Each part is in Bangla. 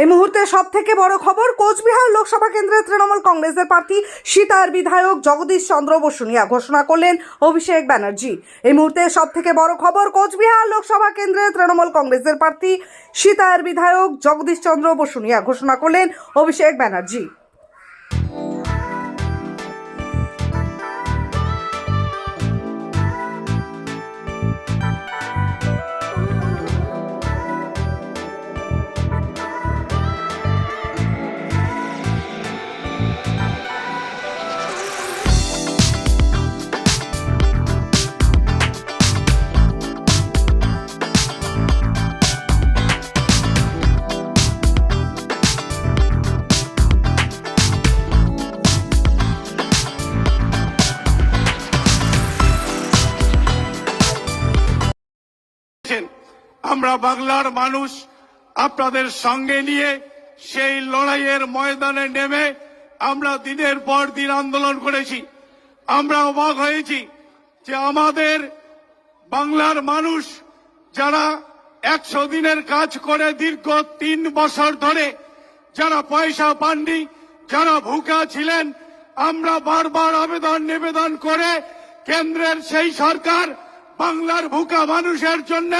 এই মুহূর্তে সব থেকে বড় খবর, কোচবিহার লোকসভা কেন্দ্রের তৃণমূল কংগ্রেসের প্রার্থী, সীতার বিধায়ক জগদীশ চন্দ্র বসুনিয়া ঘোষণা করলেন অভিষেক ব্যানার্জি। এই মুহূর্তে সব থেকে বড় খবর, কোচবিহার লোকসভা কেন্দ্রের তৃণমূল কংগ্রেসের প্রার্থী, সীতার বিধায়ক জগদীশ চন্দ্র বসুনিয়া ঘোষণা করলেন অভিষেক ব্যানার্জি। আমরা বাংলার মানুষ, আপনাদের সঙ্গে নিয়ে সেই লড়াইয়ের ময়দানে নেমে আমরা দিনের পর দিন আন্দোলন করেছি। আমরা অবাক হয়েছি যে আমাদের বাংলার মানুষ যারা একশো দিনের কাজ করে দীর্ঘ তিন বছর ধরে, যারা পয়সা পাননি, যারা ভুকা ছিলেন, আমরা বারবার আবেদন নিবেদন করে কেন্দ্রের সেই সরকার বাংলার ভুকা মানুষের জন্য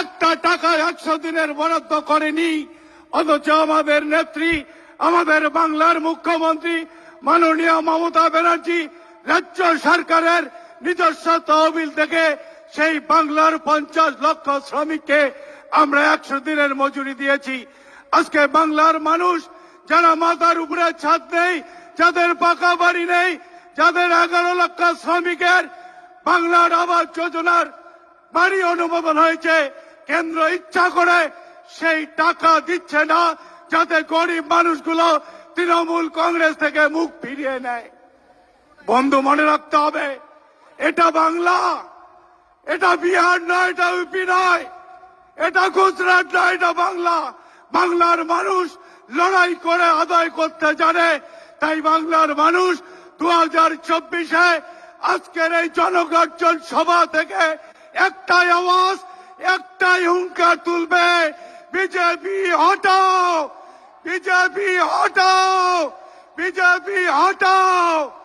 একটা টাকা একশো দিনের বরাদ্দ করেনি, অথচ আমাদের নেত্রী, আমাদের বাংলার মুখ্যমন্ত্রী মাননীয় মমতা ব্যানার্জি রাজ্য সরকারের নিজস্ব তহবিল থেকে সেই বাংলার পঞ্চাশ লক্ষ শ্রমিককে আমরা একশো দিনের মজুরি দিয়েছি। আজকে বাংলার মানুষ যারা মাথার উপরে ছাদ নেই, যাদের পাকা বাড়ি নেই, যাদের এগারো লক্ষ শ্রমিকের বাংলার আবাস যোজনার বাড়ি অনুমোদন হয়েছে। কেন্দ্র ইচ্ছা করে সেই টাকা দিচ্ছে না, যাতে গরিব মানুষগুলো তৃণমূল কংগ্রেস থেকে মুখ ফিরিয়ে নেয়। বন্ধু, মনে রাখতে হবে, এটা বাংলা, এটা বিহার নয়, এটা ইউপি নয়, এটা গুজরাট নয়, এটা বাংলা। বাংলার মানুষ লড়াই করে আদায় করতে জানে, তাই বাংলার মানুষ দু হাজার চব্বিশে আজকের এই জনগর্জন সভা থেকে একটাই আওয়াজ একটাই হুঙ্কার তুলবে বিজেপি হটাও বিজেপি হটাও বিজেপি হটাও